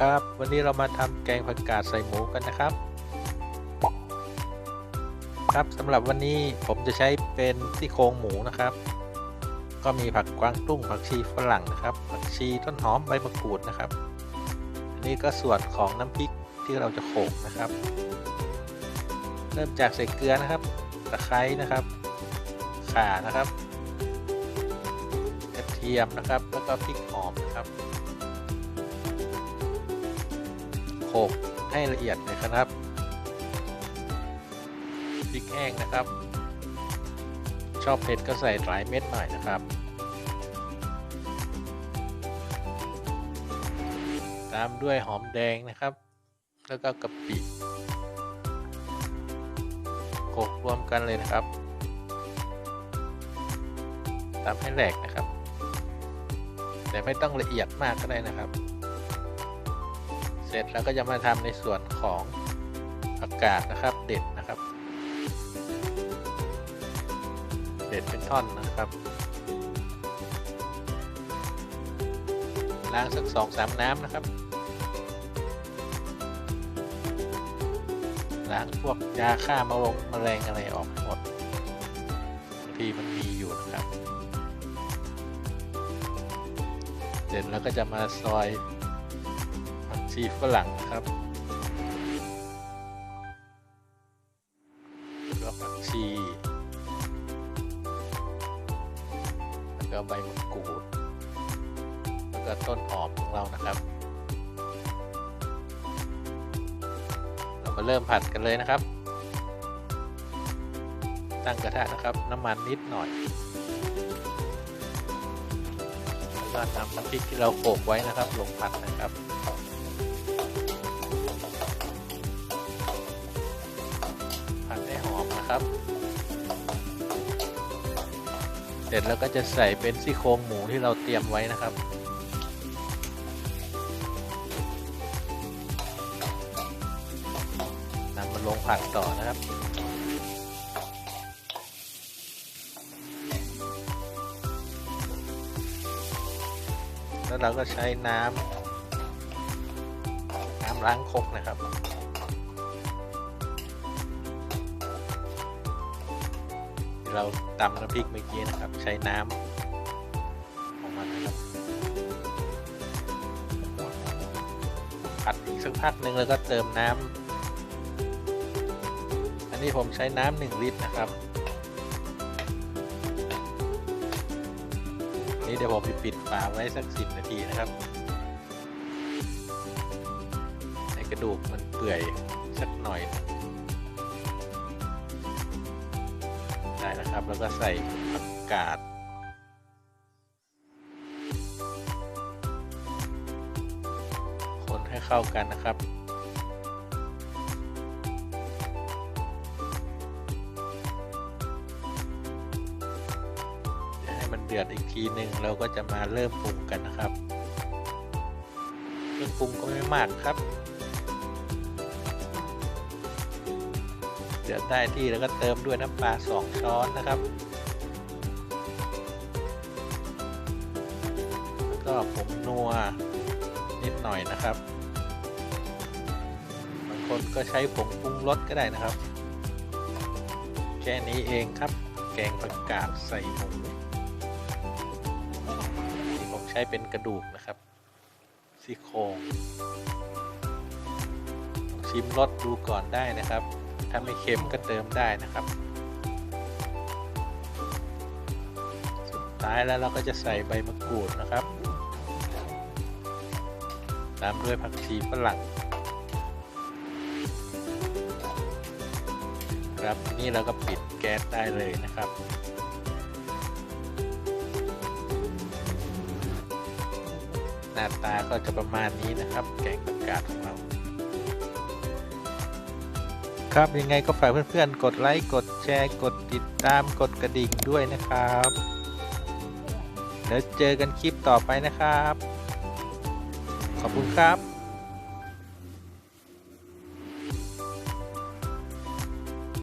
ครับ วันนี้เรามาทำแกงผักกาดใส่หมูกันนะครับ ครับสำหรับวันนี้ผมจะใช้เป็นซี่โครงหมูนะครับ ก็มีผักกวางตุ้งผักชีฝรั่งนะครับ ผักชีต้นหอมใบมะกรูดนะครับ อันนี้ก็ส่วนของน้ำพริกที่เราจะโขลกนะครับ เริ่มจากใส่เกลือนะครับตะไคร้นะครับ ข่านะครับ กระเทียมนะครับ แล้วก็พริกหอมนะครับ โขกให้ละเอียดเลยครับพริกแห้งนะครับ ชอบเผ็ดก็ใส่หลายเม็ดหน่อยนะครับ ตามด้วยหอมแดงนะครับ แล้วก็กะปิโขลกรวมกันเลยนะครับตามให้แหลกนะครับ แต่ไม่ต้องละเอียดมากก็ได้นะครับ เสร็จแล้วก็จะมาทำในส่วนของผักาดนะครับ เด็ดนะครับ เด็ดเป็นท่อนนะครับล้างสักสองสามน้ำนะครับล้างพวกยาฆ่ามาลงแมลงอะไรออกให้หมดบางทีมันมีอยู่นะครับ เสร็จแล้วก็จะมาซอย ชีฝรั่งนะครับแล้วผักชี แล้วก็ใบมะกรูด แล้วก็ต้นหอมของเรานะครับ เรามาเริ่มผัดกันเลยนะครับ ตั้งกระทะนะครับ น้ำมันนิดหน่อยแล้วก็นำน้ำพริกที่เราโขลกไว้นะครับ ลงผัดนะครับ นะครับ เสร็จแล้วก็จะใส่เป็นซี่โครงหมูที่เราเตรียมไว้นะครับนำมาลงผัดต่อนะครับแล้วเราก็ใช้น้ำน้ำล้างครกนะครับ เราตำน้ำพริกเมื่อกี้นะครับ ใช้น้ำของมันนะครับผัดอีกสักพักหนึ่งแล้วก็เติมน้ำอันนี้ผมใช้น้ำหนึ่งลิตรนะครับ นี่เดี๋ยวผมไปปิดฝาไว้สักสิบนาทีนะครับให้กระดูกมันเปื่อยสักหน่อย ได้นะครับ แล้วก็ใส่ผักกาดคนให้เข้ากันนะครับให้มันเดือดอีกทีหนึ่งเราก็จะมาเริ่มปรุงกันนะครับเครื่องปรุงก็ไม่มากครับ เดือดได้ที่แล้วก็เติมด้วยน้ำปลาสองช้อนนะครับ แล้วก็ผงนัวนิดหน่อยนะครับ บางคนก็ใช้ผงปรุงรสก็ได้นะครับ แค่นี้เองครับ แกงผักกาดใส่หมูที่ผมใช้เป็นกระดูกนะครับซี่โครงลองชิมรสดูก่อนได้นะครับ ถ้าไม่เค็มก็เติมได้นะครับ สุดท้ายแล้วเราก็จะใส่ใบมะกรูดนะครับ ตามด้วยผักชีฝรั่งครับทีนี้เราก็ปิดแก๊สได้เลยนะครับหน้าตาก็จะประมาณนี้นะครับ แกงผักกาดของเรา ครับยังไงก็ฝากเพื่อนๆ กดไลค์ กดแชร์ กดติดตาม กดกระดิ่งด้วยนะครับ แล้วเจอกันคลิปต่อไปนะครับ ขอบคุณครับ